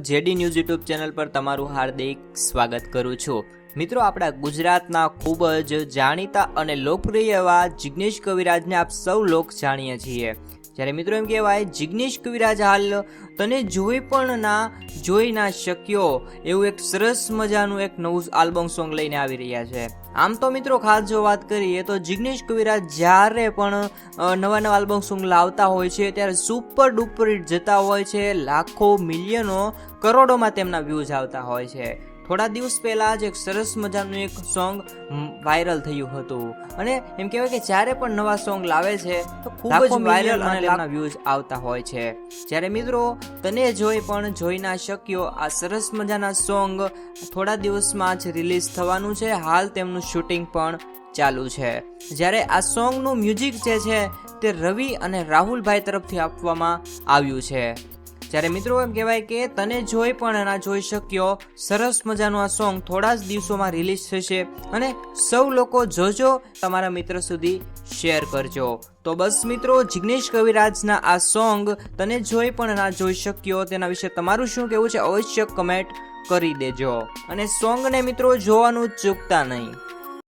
JD news YouTube channel પર તમારું હાર્દિક સ્વાગત કરું છું. મિત્રો, આપણા ગુજરાતના ખૂબ જ જાણીતા અને લોકપ્રિય એવા જિગ્નેશ કવિરાજને આપ સૌ લોક જાણીએ છીએ. જ્યારે મિત્રો એમ કહેવાય, જિગ્નેશ કવિરાજ હાલ તને જોઈ પણ ના, જોઈ ના શક્યો એવું એક સરસ મજાનું એક નવું આલ્બમ સોંગ લઈને આવી રહ્યા છે. આમ તો મિત્રો ખાસ જો વાત કરીએ તો જિગ્નેશ કવિરાજ જ્યારે પણ નવા નવા આલ્બમ સોંગ લાવતા હોય છે ત્યારે સુપર ડુપર હિટ જતા હોય છે, લાખો, મિલિયનો, કરોડોમાં તેમના વ્યૂઝ આવતા હોય છે. થોડા દિવસ પહેલાં જ એક સરસ મજાનું એક સોંગ વાયરલ થયું હતું. અને એમ કહેવાય કે જ્યારે પણ નવા સોંગ લાવે છે તો ખૂબ જ વાયરલ અને તેમના વ્યૂઝ આવતા હોય છે. જ્યારે મિત્રો તને જોઈ પણ જોઈ ના શક્યો આ સરસ મજાના સોંગ થોડા દિવસમાં જ રિલીઝ થવાનું છે. હાલ તેમનું શૂટિંગ પણ ચાલુ છે. જ્યારે આ સોંગનું મ્યુઝિક જે છે તે રવિ અને રાહુલભાઈ તરફથી આપવામાં આવ્યું છે. જ્યારે મિત્રો એમ કહેવાય કે તને જોઈ પણ ના જોઈ શક્યો, સરસ મજાનું આ સોંગ થોડા જ દિવસોમાં રિલીઝ થશે અને સૌ લોકો જોજો, તમારા મિત્ર સુધી શેર કરજો. તો બસ મિત્રો, જિગ્નેશ કવિરાજના આ સોંગ તને જોઈ પણ ના જોઈ શક્યો, તેના વિશે તમારું શું કહેવું છે, અવશ્ય કમેન્ટ કરી દેજો. અને સોંગને મિત્રો જોવાનું ચૂકતા નહીં.